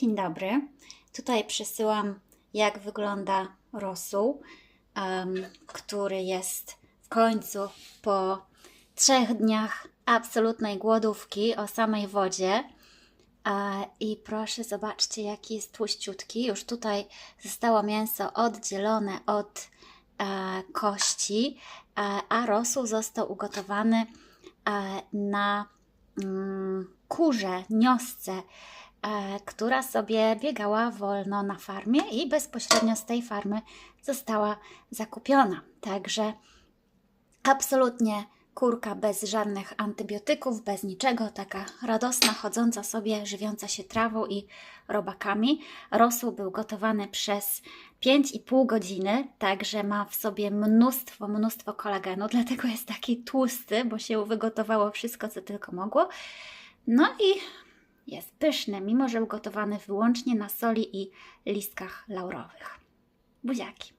Dzień dobry. Tutaj przesyłam, jak wygląda rosół, em, który jest w końcu po trzech dniach absolutnej głodówki o samej wodzie. E, I proszę, zobaczcie, jaki jest tłuściutki. Już tutaj zostało mięso oddzielone od e, kości, e, a rosół został ugotowany na mm, kurze, niosce, która sobie biegała wolno na farmie i bezpośrednio z tej farmy została zakupiona. Także absolutnie kurka bez żadnych antybiotyków, bez niczego, taka radosna, chodząca sobie, żywiąca się trawą i robakami. Rosół był gotowany przez 5,5 godziny, także ma w sobie mnóstwo, mnóstwo kolagenu, dlatego jest taki tłusty, bo się wygotowało wszystko, co tylko mogło. No i jest pyszny, mimo że ugotowany wyłącznie na soli i listkach laurowych. Buziaki.